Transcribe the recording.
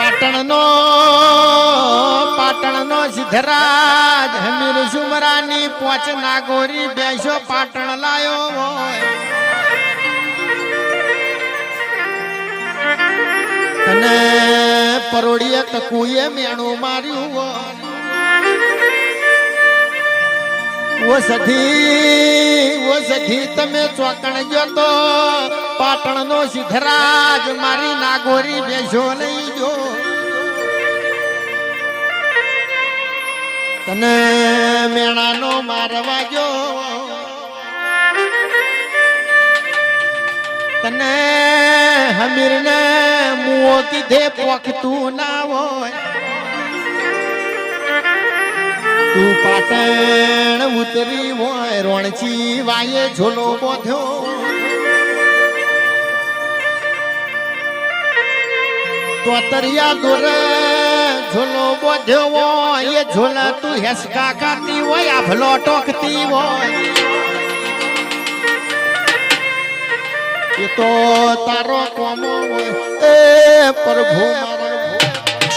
પાટણનો પાટણનો સિદ્ધરાજ હમીર સુમરાની પોચ નાગોરી બેસો પાટણ લાયો હોય. અને પરોડીએ તકુએ મેણું માર્યું હોય. તમે ચોકણ ગયો તો પાટણનો સિદ્ધરાજ મારી નાગોરી બેસો લઈ તને મેણાનો મારવા જો તને હમીરને મુઓ કીધે પોખતું ના હોય. તું પાટણ ઉતરી હોય રોણચી વાયે ઝોલો બોધ્યો. તોતરિયા દોરે બોધ્યો હોય એ ઝોલા તું હેસકા ખાતી હોય આભલો ટોકતી હોય. એ તો તારો કોમો હોય. એ પ્રભુ